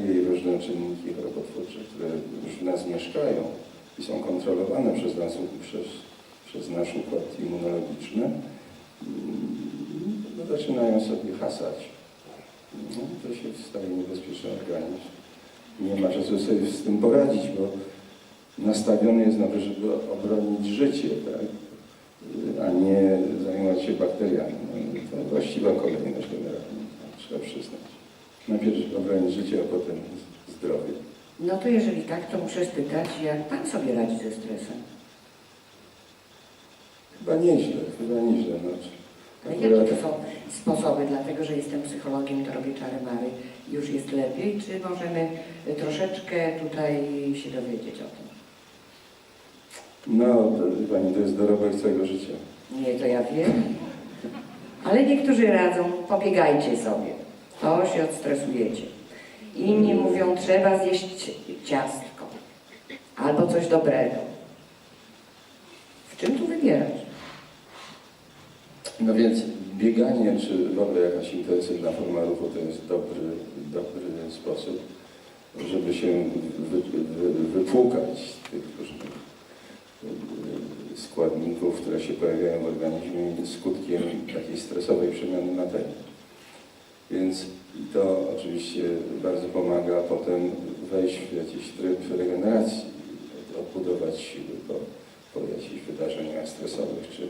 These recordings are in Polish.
i różne czynniki chorobotwórcze, które już w nas mieszkają i są kontrolowane przez nas, przez, przez nasz układ immunologiczny, mm, no, zaczynają sobie hasać. No, to się staje niebezpieczny organizm. Nie ma czasu sobie z tym poradzić, bo nastawiony jest na to, żeby obronić życie, tak? a nie zajmować się bakteriami. No, to właściwa kolejność generalnie, trzeba przyznać. Najpierw obronić życie, a potem zdrowie. No to jeżeli tak, to muszę spytać, jak Pan sobie radzi ze stresem? Chyba nieźle, chyba nieźle. Ale akurat- jakie to są sposoby? Dlatego, że jestem psychologiem, to robię czary mary. Już jest lepiej? Czy możemy troszeczkę tutaj się dowiedzieć o tym? No, to, Pani, to jest dorobek całego życia. Nie, to ja wiem. Ale niektórzy radzą, pobiegajcie sobie. To się odstresujecie. Inni mówią, trzeba zjeść ciastko. Albo coś dobrego. W czym tu wybierać? No więc bieganie, czy w ogóle jakaś intensywna forma ruchu to jest dobry, dobry sposób, żeby się wy, wy, wypłukać z tych różnych y, składników, które się pojawiają w organizmie skutkiem takiej stresowej przemiany materii. Więc to oczywiście bardzo pomaga potem wejść w jakiś tryb regeneracji, odbudować siły po, po jakichś wydarzeniach stresowych, czy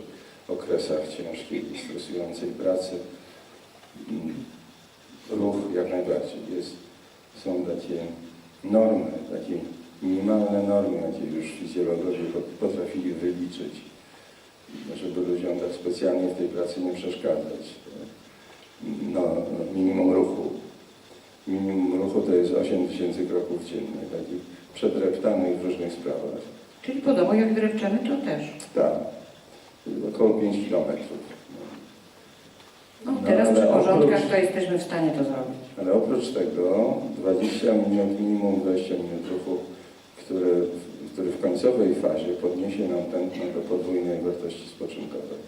okresach ciężkiej i stresującej pracy. Ruch jak najbardziej jest. Są takie normy, takie minimalne normy, jakie już fizjologowie po- potrafili wyliczyć, żeby ludziom tak specjalnie w tej pracy nie przeszkadzać. No, no, minimum ruchu. Minimum ruchu to jest 8 tysięcy kroków dziennie, takich przedreptanych w różnych sprawach. Czyli po domu jak drewczemy, to też. Tak, około 5 kilometrów. No, No, teraz ale przy porządkach oprócz- to jesteśmy w stanie to zrobić. Ale oprócz tego 20 minut, minimum 20 minut ruchu, które, który w końcowej fazie podniesie nam tętno do podwójnej wartości spoczynkowej.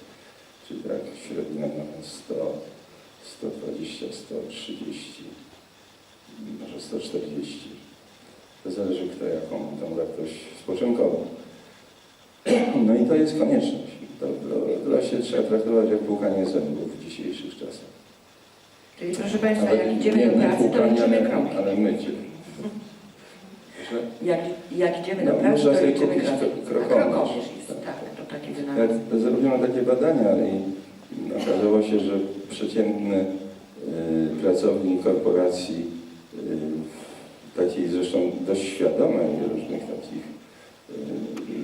Czyli tak średnio no, 100, 120, 130, może 140. To zależy kto jaką tą wartość spoczynkową. No i to jest konieczność. To dla- się trzeba traktować jak płukanie zębów w dzisiejszych czasach. Czyli proszę Państwa, Ale jak idziemy nie- do nie pracy, to liczymy ale- kroki. Ale mycie. Jak, jak idziemy do No, pracy, można to liczymy kroki. kro- A krokometr. krokowiec jest, Tak. tak, to taki Jak wynalazek. zrobiono takie badania i okazało się, że przeciętny y, pracownik korporacji, y, takiej zresztą dość świadomej różnych takich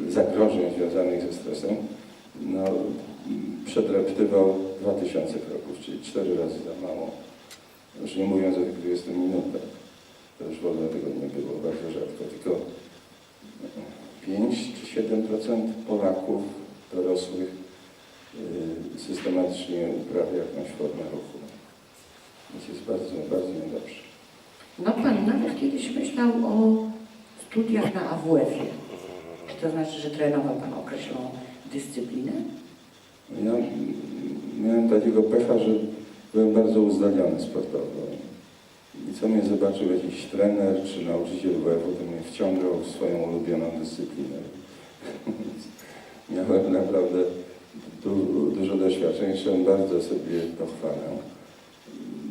y, zagrożeń związanych ze stresem, no, przedreptywał 2000 kroków, czyli 4 razy za mało. Już nie mówiąc o tych 20 minutach. To już w ogóle tego nie było, bardzo rzadko, tylko 5 czy 7% Polaków dorosłych systematycznie uprawia jakąś formę ruchu. Więc jest bardzo, bardzo niedobrze. No Pan nawet kiedyś myślał o studiach na AWF-ie. Czy to znaczy, że trenował Pan określoną dyscyplinę? Ja mm, miałem takiego pecha, że byłem bardzo uzdolniony sportowo. I co mnie zobaczył jakiś trener czy nauczyciel WF-u, to mnie wciągał w swoją ulubioną dyscyplinę. Miałem naprawdę du, dużo doświadczeń, czym bardzo sobie to chwalę.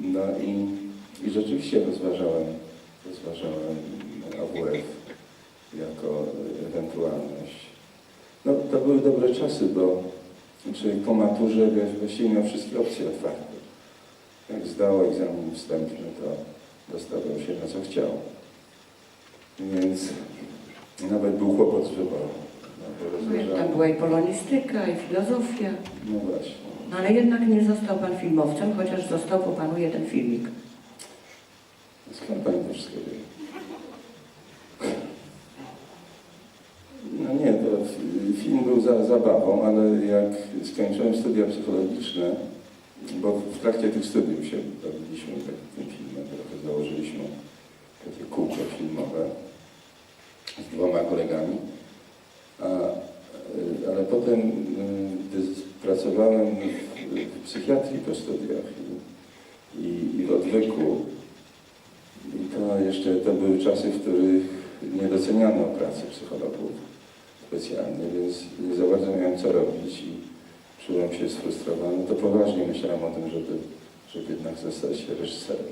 No i, i rzeczywiście rozważałem, rozważałem AWF jako ewentualność. No to były dobre czasy, bo człowiek po maturze właściwie miał wszystkie opcje otwarte. Jak zdał egzamin wstępny, to dostawał się na co chciał. Więc nawet był kłopot z wyborem. No, tam była i polonistyka, i filozofia. no właśnie. No ale jednak nie został Pan filmowcem, chociaż został, bo Panu jeden filmik. Skąd Pani to wszystko wie? No nie, to film był za, zabawą, ale jak skończyłem studia psychologiczne, bo w trakcie tych studiów się bawiliśmy tak, tym filmem, trochę założyliśmy takie kółko filmowe z dwoma kolegami, potem, y, gdy pracowałem w, w psychiatrii po studiach i, i, i w odwyku, i to jeszcze to były czasy, w których nie doceniano pracy psychologów specjalnie, więc nie za bardzo miałem co robić i czułem się sfrustrowany. To poważnie myślałem o tym, żeby, żeby jednak zostać reżyserem.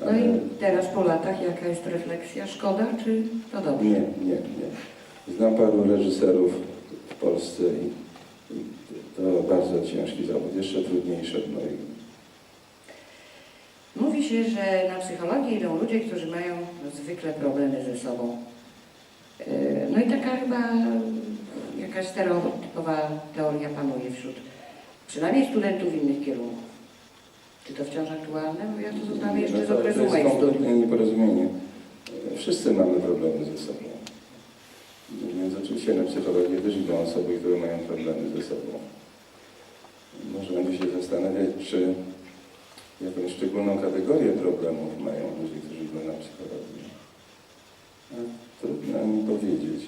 No i teraz po latach jaka jest refleksja? Szkoda czy to dobrze? Nie, nie, nie. Znam paru reżyserów w Polsce i, i to bardzo ciężki zawód, jeszcze trudniejszy od mojego. Mówi się, że na psychologię idą ludzie, którzy mają zwykle problemy ze sobą. Yy, No i taka chyba jakaś stereotypowa teoria panuje wśród przynajmniej studentów innych kierunków. Czy to wciąż aktualne? Bo ja to zostawię jeszcze z No to, okresu to jest moich studiów. nieporozumienie. Wszyscy mamy problemy ze sobą. Więc oczywiście na psychologię też idą osoby, które mają problemy ze sobą. Można by się zastanawiać, czy jakąś szczególną kategorię problemów mają ludzie, którzy idą na psychologię. Trudno mi powiedzieć.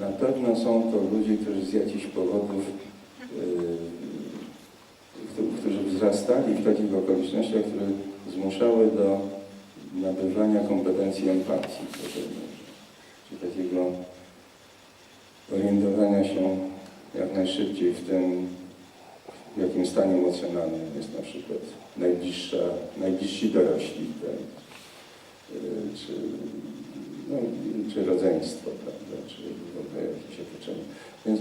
Na pewno są to ludzie, którzy z jakichś powodów yy, którzy wzrastali w takich okolicznościach, które zmuszały do nabywania kompetencji empatii, pewnej, czy takiego orientowania się jak najszybciej w tym, w jakim stanie emocjonalnym jest na przykład najbliższa, najbliżsi dorośli, tak? Yy, czy, no, czy rodzeństwo, prawda, czy w ogóle jakieś otoczenie. Więc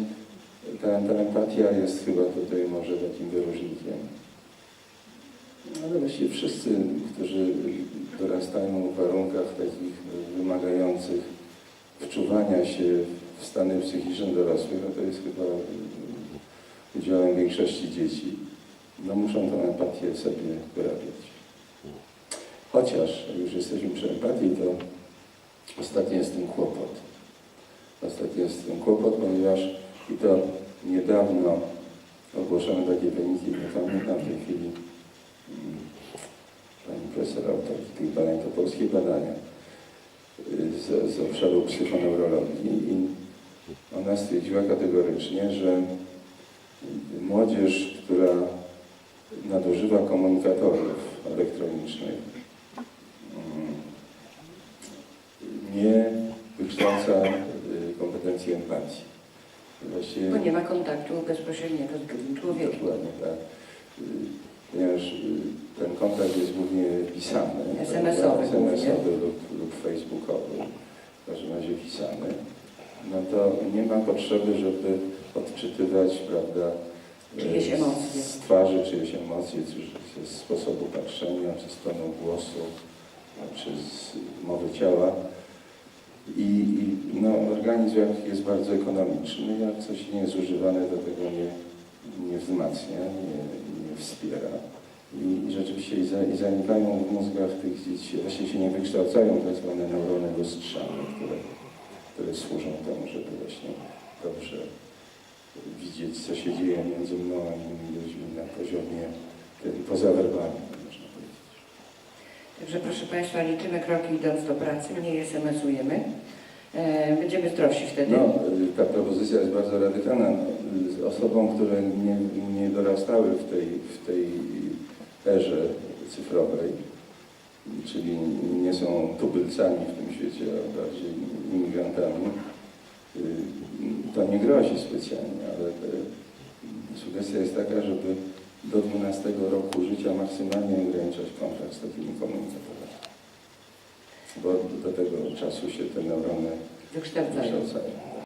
ta, ta empatia jest chyba tutaj może takim wyróżnikiem. Ale właściwie wszyscy, którzy dorastają w warunkach takich wymagających wczuwania się w stany psychiczne dorosłych, no to jest chyba udziałem większości dzieci, no muszą tę empatię sobie wyrabiać. Chociaż, jak już jesteśmy przy empatii, to ostatnio jest ten kłopot. Ostatnio jest ten kłopot, ponieważ i to niedawno ogłoszono takie wyniki, nie pamiętam w tej chwili, mm, pani profesor autor tych badań, to polskie badania y, z, z obszaru psychoneurologii ona stwierdziła kategorycznie, że młodzież, która nadużywa komunikatorów elektronicznych, mm, nie wykształca y, kompetencji empatii. Właściwie, Bo nie ma kontaktu bezpośredniego z drugim człowiekiem. Dokładnie tak. Y, Ponieważ y, ten kontakt jest głównie pisany. SMS-owy prawda? głównie. SMS-owy lub, lub facebookowy, w każdym razie pisany. No to nie ma potrzeby, żeby odczytywać, prawda, y, Czyjeś emocje. z twarzy czyjeś emocje, czy z sposobu patrzenia, czy z tonu głosu, czy z mowy ciała. I, i no, organizm jest bardzo ekonomiczny, jak coś nie jest używane, to tego nie, nie wzmacnia, nie, nie wspiera. I, i rzeczywiście i, za, i zanikają w mózgach tych dzieci, właśnie się nie wykształcają tak zwane neurony lustrzane, które, które służą temu, żeby właśnie dobrze widzieć, co się dzieje między mną a innymi ludźmi na poziomie tym pozawerbalnym, można powiedzieć. Także proszę Państwa, liczymy kroki idąc do pracy, mniej SMS-ujemy. E, Będziemy zdrowsi wtedy. No, y, ta propozycja jest bardzo radykalna. Y, osobom, które nie, nie dorastały w tej, w tej erze cyfrowej, czyli nie są tubylcami w tym świecie, a bardziej y, to nie grozi specjalnie, ale y, sugestia jest taka, żeby do 12 roku życia maksymalnie ograniczać kontakt z takimi komunikatorami. Bo do tego czasu się te neurony wykształcają.